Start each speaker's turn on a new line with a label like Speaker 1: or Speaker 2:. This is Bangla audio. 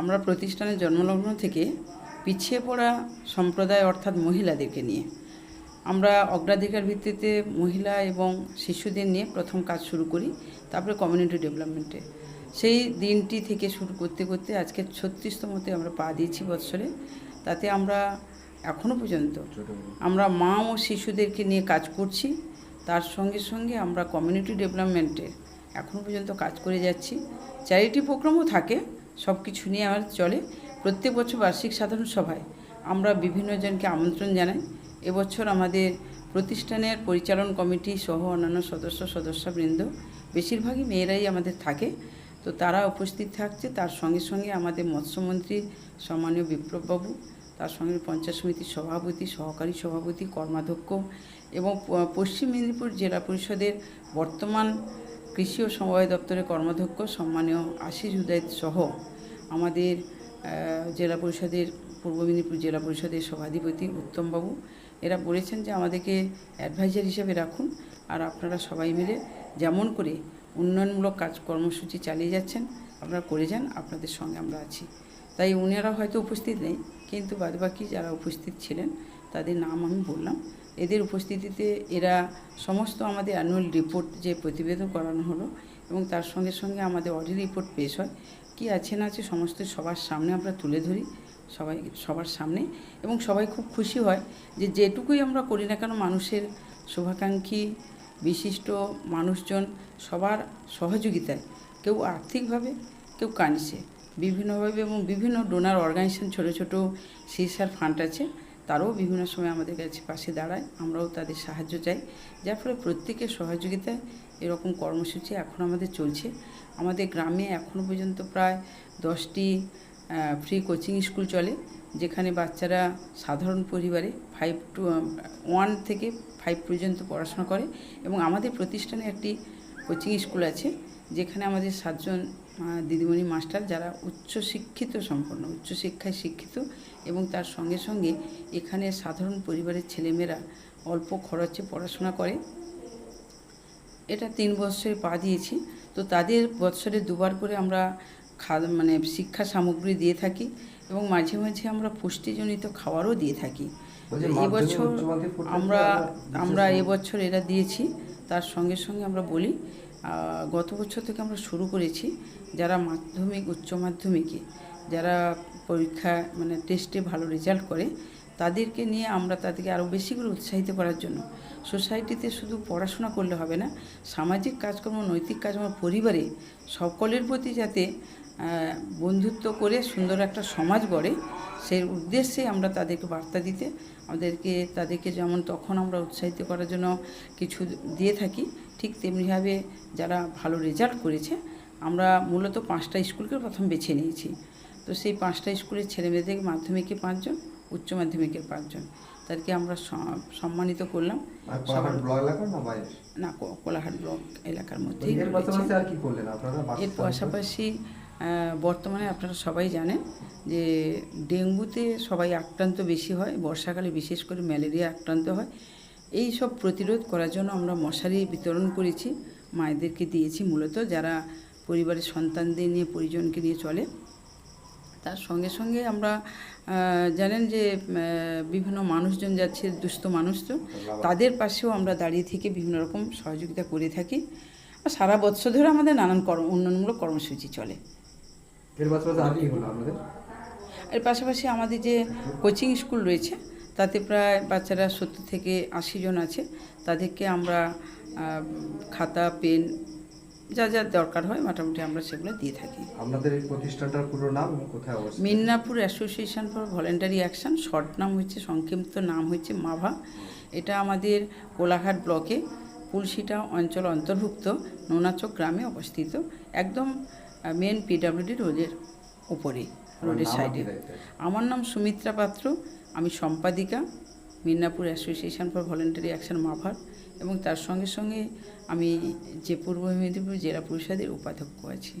Speaker 1: আমরা প্রতিষ্ঠানের জন্মলগ্ন থেকে পিছিয়ে পড়া সম্প্রদায় অর্থাৎ মহিলাদেরকে নিয়ে। আমরা অগ্রাধিকার ভিত্তিতে মহিলা এবং শিশুদের নিয়ে প্রথম কাজ শুরু করি, তারপরে কমিউনিটি ডেভেলপমেন্টে সেই দিনটি থেকে শুরু করতে করতে আজকে ছত্রিশতমতে আমরা পা দিয়েছি বৎসরে। তাতে আমরা এখনও পর্যন্ত আমরা মা ও শিশুদেরকে নিয়ে কাজ করছি। তার সঙ্গে সঙ্গে আমরা কমিউনিটি ডেভেলপমেন্টে এখনও পর্যন্ত কাজ করে যাচ্ছি। চ্যারিটি প্রোগ্রামও থাকে সব কিছু নিয়ে আমার চলে। প্রত্যেক বছর বার্ষিক সাধারণ সভায় আমরা বিভিন্ন জনকে আমন্ত্রণ জানাই। এবছর আমাদের প্রতিষ্ঠানের পরিচালন কমিটি সহ অন্যান্য সদস্য সদস্যবৃন্দ, বেশিরভাগই মেয়েরাই আমাদের থাকে। তো তারা উপস্থিত থাকছে। তার সঙ্গে সঙ্গে আমাদের মৎস্যমন্ত্রী সম্মানীয় বিপ্লববাবু, তার সঙ্গে পঞ্চায়েত সমিতির সভাপতি, সহকারী সভাপতি, কর্মাধ্যক্ষ এবং পশ্চিম মেদিনীপুর জেলা পরিষদের বর্তমান কৃষি ও সমবায় দপ্তরের কর্মাধ্যক্ষ সম্মানীয় আশিস উদয় সহ আমাদের জেলা পরিষদের, পূর্ব মেদিনীপুর জেলা পরিষদের সভাধিপতি উত্তমবাবু। এরা বলেছেন যে আমাদেরকে অ্যাডভাইজার হিসেবে রাখুন আর আপনারা সবাই মিলে যেমন করে উন্নয়নমূলক কাজ কর্মসূচি চালিয়ে যাচ্ছেন, আপনারা করে যান, আপনাদের সঙ্গে আমরা আছি। তাই উনারা হয়তো উপস্থিত নেই, কিন্তু বাদবাকি যারা উপস্থিত ছিলেন তাদের নাম আমি বললাম। এদের উপস্থিতিতে এরা সমস্ত আমাদের অ্যানুয়াল রিপোর্ট যে প্রতিবেদন করানো হলো এবং তার সঙ্গে সঙ্গে আমাদের অডিট রিপোর্ট পেশ হয়। কী আছে না আছে সমস্ত সবার সামনে আমরা তুলে ধরি, সবাই, সবার সামনে এবং সবাই খুব খুশি হয় যে যেটুকুই আমরা করি না কেন মানুষের শুভাকাঙ্ক্ষী, বিশিষ্ট মানুষজন সবার সহযোগিতায় কেউ আর্থিকভাবে, কেউ কানছে বিভিন্নভাবে এবং বিভিন্ন ডোনার অর্গানাইজেশন ছোটো ছোটো সিএসআর ফান্ড আছে। তারাও বিভিন্ন সময় আমাদের কাছে পাশে দাঁড়ায়, আমরাও তাদের সাহায্য চাই। যার ফলে প্রত্যেকের সহযোগিতায় এরকম কর্মসূচি এখন আমাদের চলছে। আমাদের গ্রামে এখনও পর্যন্ত প্রায় দশটি ফ্রি কোচিং স্কুল চলে, যেখানে বাচ্চারা সাধারণ পরিবারে ফাইভ টু ওয়ান থেকে ফাইভ পর্যন্ত পড়াশোনা করে এবং আমাদের প্রতিষ্ঠানে একটি কোচিং স্কুল আছে যেখানে আমাদের সাতজন দিদিমণি মাস্টার যারা উচ্চ শিক্ষিত সম্পন্ন উচ্চশিক্ষায় শিক্ষিত এবং তার সঙ্গে সঙ্গে এখানে সাধারণ পরিবারের ছেলেমেয়েরা অল্প খরচে পড়াশোনা করে। এটা তিন বছরে পা দিয়েছি। তো তাদের বৎসরে দুবার করে আমরা খা মানে শিক্ষা সামগ্রী দিয়ে থাকি এবং মাঝে মাঝে আমরা পুষ্টিজনিত খাবারও দিয়ে থাকি। এবছর আমরা আমরা এবছর এরা দিয়েছি। তার সঙ্গে সঙ্গে আমরা বলি গত বছর থেকে আমরা শুরু করেছি যারা মাধ্যমিক, উচ্চ মাধ্যমিকে যারা পরীক্ষা মানে টেস্টে ভালো রেজাল্ট করে, তাদেরকে নিয়ে আমরা তাদেরকে আরও বেশি করে উৎসাহিত করার জন্য। সোসাইটিতে শুধু পড়াশোনা করলে হবে না, সামাজিক কাজকর্ম, নৈতিক কাজকর্ম, পরিবারে সকলের প্রতি যাতে বন্ধুত্ব করে সুন্দর একটা সমাজ গড়ে সেই উদ্দেশ্যে আমরা তাদেরকে বার্তা দিতে আমাদেরকে তাদেরকে যেমন তখন আমরা উৎসাহিত করার জন্য কিছু দিয়ে থাকি ঠিক তেমনিভাবে যারা ভালো রেজাল্ট করেছে আমরা মূলত পাঁচটা স্কুলকে প্রথম বেছে নিয়েছি। তো সেই পাঁচটা স্কুলের ছেলেমেয়েদের মাধ্যমিকে পাঁচজন উচ্চ মাধ্যমিকের পাঁচজন। তাদেরকে আমরা সম্মানিত করলাম।
Speaker 2: না বাইরে
Speaker 1: না কো- কোলাঘাট ব্লক এলাকার মধ্যেই
Speaker 2: এর পাশাপাশি
Speaker 1: বর্তমানে আপনারা সবাই জানেন যে ডেঙ্গুতে সবাই আক্রান্ত বেশি হয়, বর্ষাকালে বিশেষ করে ম্যালেরিয়া আক্রান্ত হয়। এই সব প্রতিরোধ করার জন্য আমরা মশারি বিতরণ করেছি, মায়েদেরকে দিয়েছি মূলত যারা পরিবারের সন্তানদের নিয়ে পরিজনকে নিয়ে চলে। তার সঙ্গে সঙ্গে আমরা জানেন যে বিভিন্ন মানুষজন যাচ্ছে, দুস্থ মানুষজন, তাদের পাশেও আমরা দাঁড়িয়ে থেকে বিভিন্ন রকম সহযোগিতা করে থাকি। সারা বছর ধরে আমাদের নানান কর্ম, উন্নয়নমূলক কর্মসূচি চলে।
Speaker 2: এর পাশাপাশি আর কি হলো আপনাদের?
Speaker 1: এর পাশাপাশি আমাদের যে কোচিং স্কুল রয়েছে তাতে প্রায় বাচ্চারা সত্তর থেকে আশি জন আছে। তাদেরকে আমরা খাতা পেন যা যা দরকার হয় মোটামুটি আমরা সেগুলো দিয়ে থাকি।
Speaker 2: আপনাদের এই প্রতিষ্ঠানটার পুরো নাম কোথায় অবস্থিত?
Speaker 1: Midnapore association for voluntary action short নাম হচ্ছে সংক্ষিপ্ত নাম হচ্ছে মাভা। এটা আমাদের কোলাঘাট ব্লকে পুলসিটা অঞ্চল অন্তর্ভুক্ত নোনাচক গ্রামে অবস্থিত। একদম মেন পিডাব্লিউডি রোডের উপরে রোডের সাইডে আমার নাম সুমিত্রা পাত্র আমি সম্পাদিকা Midnapore association for voluntary action মাফার এবং তার সঙ্গে সঙ্গে আমি যে পূর্ব মেদিনীপুর জেলা পরিষদের উপাধ্যক্ষ আছি।